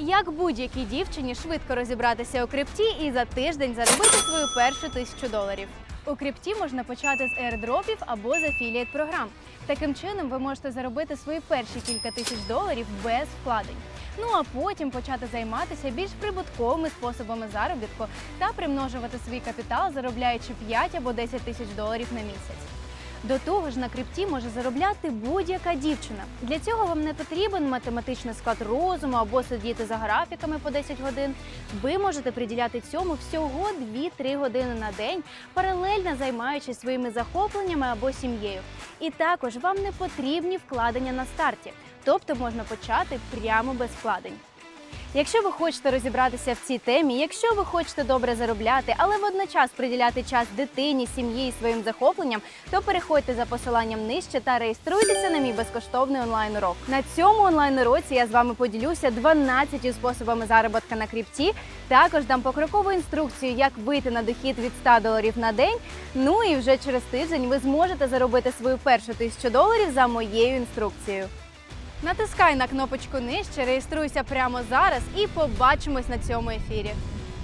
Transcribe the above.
Як будь-якій дівчині швидко розібратися у крипті і за тиждень заробити свою першу тисячу доларів. У крипті можна почати з airdropів або з афілієт програм. Таким чином ви можете заробити свої перші кілька тисяч доларів без вкладень. Ну а потім почати займатися більш прибутковими способами заробітку та примножувати свій капітал, заробляючи 5 або 10 тисяч доларів на місяць. До того ж, на крипті може заробляти будь-яка дівчина. Для цього вам не потрібен математичний склад розуму або сидіти за графіками по 10 годин. Ви можете приділяти цьому всього 2-3 години на день, паралельно займаючись своїми захопленнями або сім'єю. І також вам не потрібні вкладення на старті, тобто можна почати прямо без вкладень. Якщо ви хочете розібратися в цій темі, якщо ви хочете добре заробляти, але водночас приділяти час дитині, сім'ї і своїм захопленням, то переходьте за посиланням нижче та реєструйтеся на мій безкоштовний онлайн-урок. На цьому онлайн-уроці я з вами поділюся 12 способами заробітка на крипті. Також дам покрокову інструкцію, як вийти на дохід від 100 доларів на день. Ну і вже через тиждень ви зможете заробити свою першу тисячу доларів за моєю інструкцією. Натискай на кнопочку нижче, реєструйся прямо зараз і побачимось на цьому ефірі.